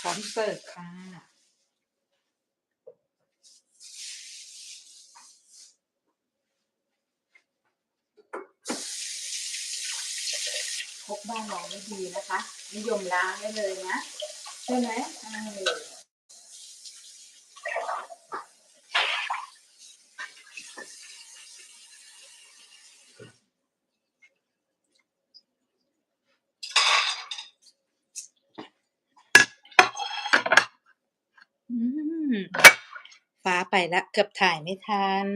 พร้อมเสิร์ฟค่ะพกบ้านเราไม่ดีนะคะ นิยมล้างได้เลยนะ ใช่ไหมออืมฟ้า ไปแล้วเกือบถ่ายไม่ทัน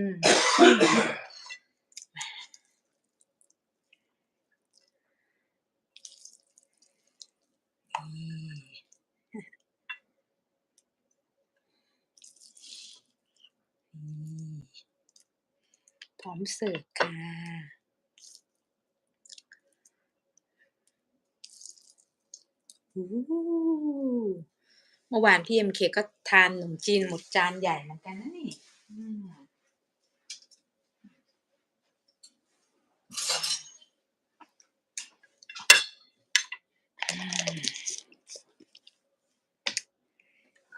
พร้อมเสิร์ฟค่ะอู้ เมื่อวานพี่เอ็มเคก็ทานขนมจีนหมดจานใหญ่เหมือนกันนะนี่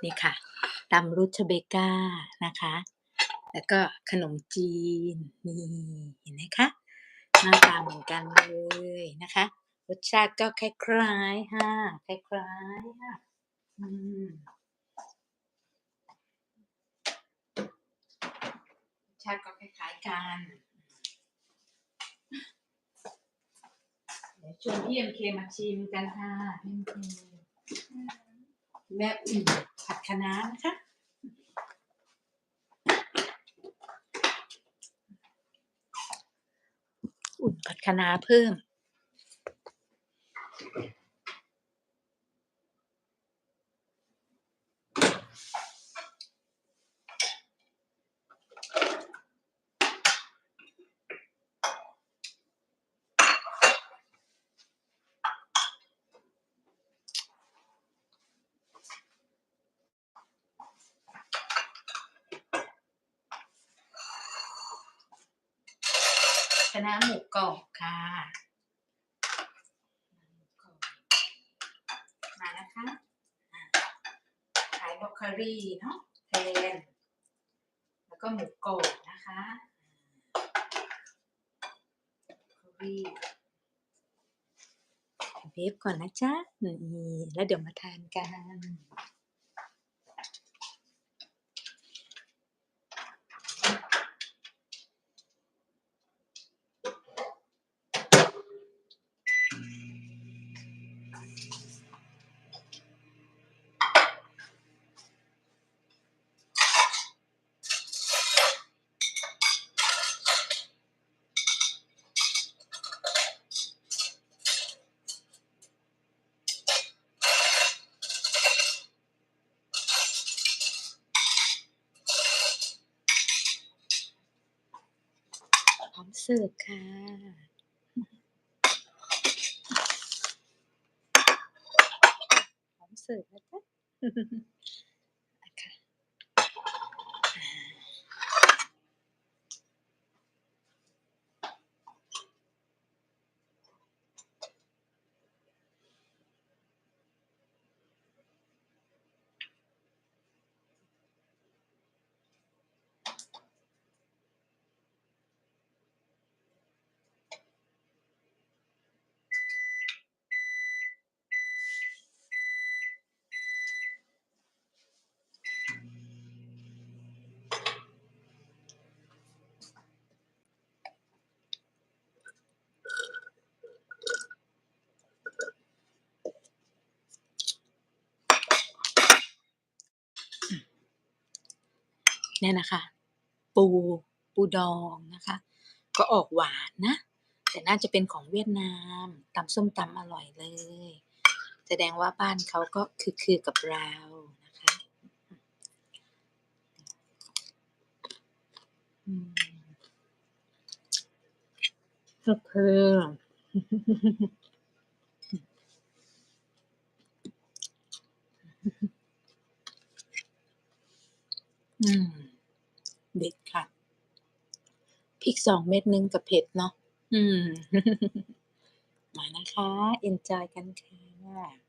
นี่ค่ะตำรุชเบก้านะคะ แล้วก็ขนมจีน นี่เห็นไหมคะหน้าตาเหมือนกันเลยนะคะ รสชาติก็คล้ายๆค่ะ คล้ายๆค่ะ ชาติก็คล้ายๆกัน เดี๋ยวชวนพี่เอ็มเคมาชิมกันค่ะพี่เอ็มเคแม่อุ่นผัดคะน้านะคะอุ่นผัดคะน้าเพิ่ม คณะหมูกรอบค่ะ มานะคะอ่าขายบรอกโคลีเนาะแทน แล้วก็หมูกรอบนะคะบรอกโคลีเวฟก่อนนะจ๊ะนี่แล้วเดี๋ยวมาทานกัน เสิร์ฟค่ะ พร้อมเสิร์ฟแล้วจ้ะ เนี่ยนะคะ ปูปูดองนะคะ ก็ออกหวานนะ แต่น่าจะเป็นของเวียดนามตำส้มตำอร่อยเลย แสดงว่าบ้านเขาก็คือคือกับเรานะคะอืมก็คืออืม เด็ดค่ะพริกสองเม็ดนึงกับเผ็ดเนาะอืม มานะคะ เอนจอยกันค่ะ